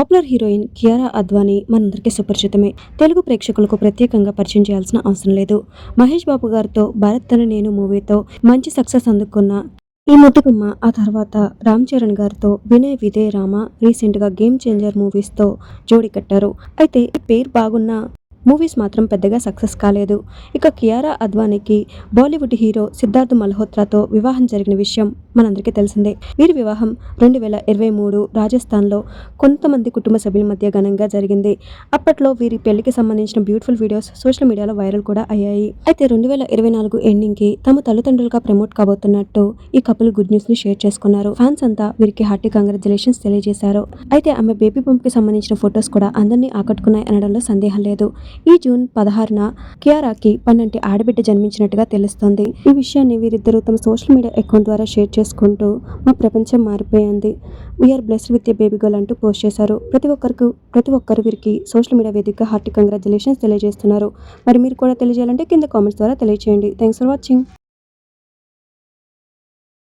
Popular heroine Kiara Advani మనందరికీ సుపరిచితమే. తెలుగు ప్రేక్షకులకు ప్రత్యేకంగా పరిచయం చేయాల్సిన అవసరం లేదు. మహేష్ బాబు గారితో భారత్ తన నేను మూవీతో మంచి సక్సెస్ అందుకున్న ఈ ముద్దుగుమ్మ ఆ తర్వాత రామ్ చరణ్ గారితో వినయ్ విజయ్ రామ రీసెంట్గా గేమ్ చేంజర్ మూవీస్తో జోడి కట్టారు. అయితే ఈ పేరు బాగున్న మూవీస్ మాత్రం పెద్దగా సక్సెస్ కాలేదు. ఇక కియారా అద్వానీకి బాలీవుడ్ హీరో సిద్ధార్థ్ మల్హోత్రాతో వివాహం జరిగిన విషయం మనందరికీ తెలిసిందే. వీరి వివాహం రెండు వేల ఇరవై మూడు రాజస్థాన్లో కొంతమంది కుటుంబ సభ్యుల మధ్య ఘనంగా జరిగింది. అప్పట్లో వీరి పెళ్ళికి సంబంధించిన బ్యూటిఫుల్ వీడియోస్ సోషల్ మీడియాలో వైరల్ కూడా అయ్యాయి. అయితే రెండు వేల ఇరవై నాలుగు ఎండింగ్కి తమ తల్లిదండ్రులుగా ప్రమోట్ కాబోతున్నట్టు ఈ కపుల్ గుడ్ న్యూస్ని షేర్ చేసుకున్నారు. ఫ్యాన్స్ అంతా వీరికి హార్టీ కంగ్రాచులేషన్స్ తెలియజేశారు. అయితే ఆమె బేబీ బంప్కి సంబంధించిన ఫొటోస్ కూడా అందరినీ ఆకట్టుకున్నాయి అనడంలో సందేహం లేదు. ఈ జూన్ పదహారున కియారాకి పన్నంటి ఆడబిడ్డ జన్మించినట్టుగా తెలుస్తోంది. ఈ విషయాన్ని వీరిద్దరూ తమ సోషల్ మీడియా అకౌంట్ ద్వారా షేర్ చేసుకుంటూ మా ప్రపంచం మారిపోయింది. We're blessed with a baby girl అంటూ పోస్ట్ చేశారు. ప్రతి ఒక్కరికి ప్రతి ఒక్కరు వీరికి సోషల్ మీడియా వేదికగా హార్టీ కంగ్రాచులేషన్స్ తెలియజేస్తున్నారు. మరి మీరు కూడా తెలియజేయాలంటే కింద కామెంట్స్ ద్వారా తెలియజేయండి థ్యాంక్స్ ఫర్ వాచింగ్